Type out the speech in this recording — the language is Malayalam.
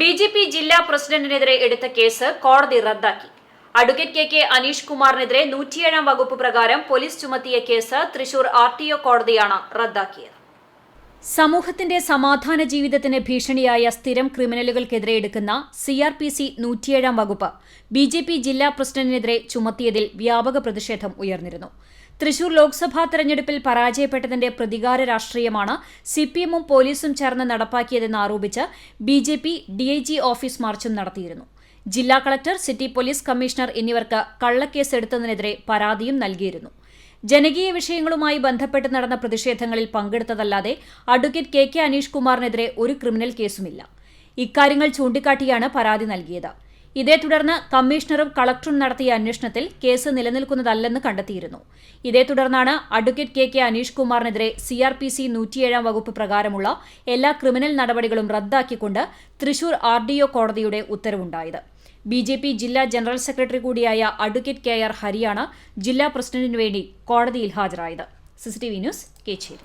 ബി ജെ പി ജില്ലാ പ്രസിഡന്റിനെതിരെ എടുത്ത കേസ് കോടതി റദ്ദാക്കി. അഡ്വക്കേറ്റ് കെ കെ അനീഷ് കുമാറിനെതിരെ നൂറ്റിയേഴാം വകുപ്പ് പ്രകാരം പോലീസ് ചുമത്തിയ case Thrissur R T O കോടതിയാണ് റദ്ദാക്കിയത്. സമൂഹത്തിന്റെ സമാധാന ജീവിതത്തിന് ഭീഷണിയായ സ്ഥിരം ക്രിമിനലുകൾക്കെതിരെ എടുക്കുന്ന സി ആർ പി സി നൂറ്റിയേഴാം വകുപ്പ് ബി ജെ പി ജില്ലാ പ്രസിഡന്റിനെതിരെ ചുമത്തിയതിൽ വ്യാപക പ്രതിഷേധം ഉയർന്നിരുന്നു. തൃശൂർ ലോക്സഭാ തെരഞ്ഞെടുപ്പിൽ പരാജയപ്പെട്ടതിന്റെ പ്രതികാര രാഷ്ട്രീയമാണ് സിപിഎമ്മും പോലീസും ചേർന്ന് നടപ്പാക്കിയതെന്ന് ആരോപിച്ച് B J P D I G office മാർച്ചും നടത്തിയിരുന്നു. ജില്ലാ കളക്ടർ സിറ്റി പോലീസ് കമ്മീഷണർ എന്നിവർക്ക് കള്ളക്കേസ് എടുത്തതിനെതിരെ പരാതിയും നൽകിയിരുന്നു. ജനകീയ വിഷയങ്ങളുമായി ബന്ധപ്പെട്ട് നടന്ന പ്രതിഷേധങ്ങളിൽ പങ്കെടുത്തതല്ലാതെ അഡ്വക്കേറ്റ് കെ കെ അനീഷ് കുമാറിനെതിരെ ഒരു ക്രിമിനൽ കേസുമില്ല. ഇക്കാര്യങ്ങൾ ചൂണ്ടിക്കാട്ടിയാണ് പരാതി നൽകിയത്. ഇതേ തുടർന്ന് കമ്മീഷണറും കളക്ടറും നടത്തിയ അന്വേഷണത്തിൽ കേസ് നിലനിൽക്കുന്നതല്ലെന്ന് കണ്ടെത്തിയിരുന്നു. ഇതേ തുടർന്നാണ് അഡ്വക്കേറ്റ് കെ കെ അനീഷ് കുമാറിനെതിരെ സി ആർ പി സി നൂറ്റിയേഴാം വകുപ്പ് പ്രകാരമുള്ള എല്ലാ ക്രിമിനൽ നടപടികളും റദ്ദാക്കിക്കൊണ്ട് തൃശൂർ ആർ ഡി ഒ കോടതിയുടെ ഉത്തരവുണ്ടായത്. ബി ജെ പി ജില്ലാ ജനറൽ സെക്രട്ടറി കൂടിയായ അഡ്വക്കേറ്റ് കെ ആർ ഹരിയാണ് ജില്ലാ പ്രസിഡന്റിനു വേണ്ടി കോടതിയിൽ ഹാജരായത്. CCTV news Kechery.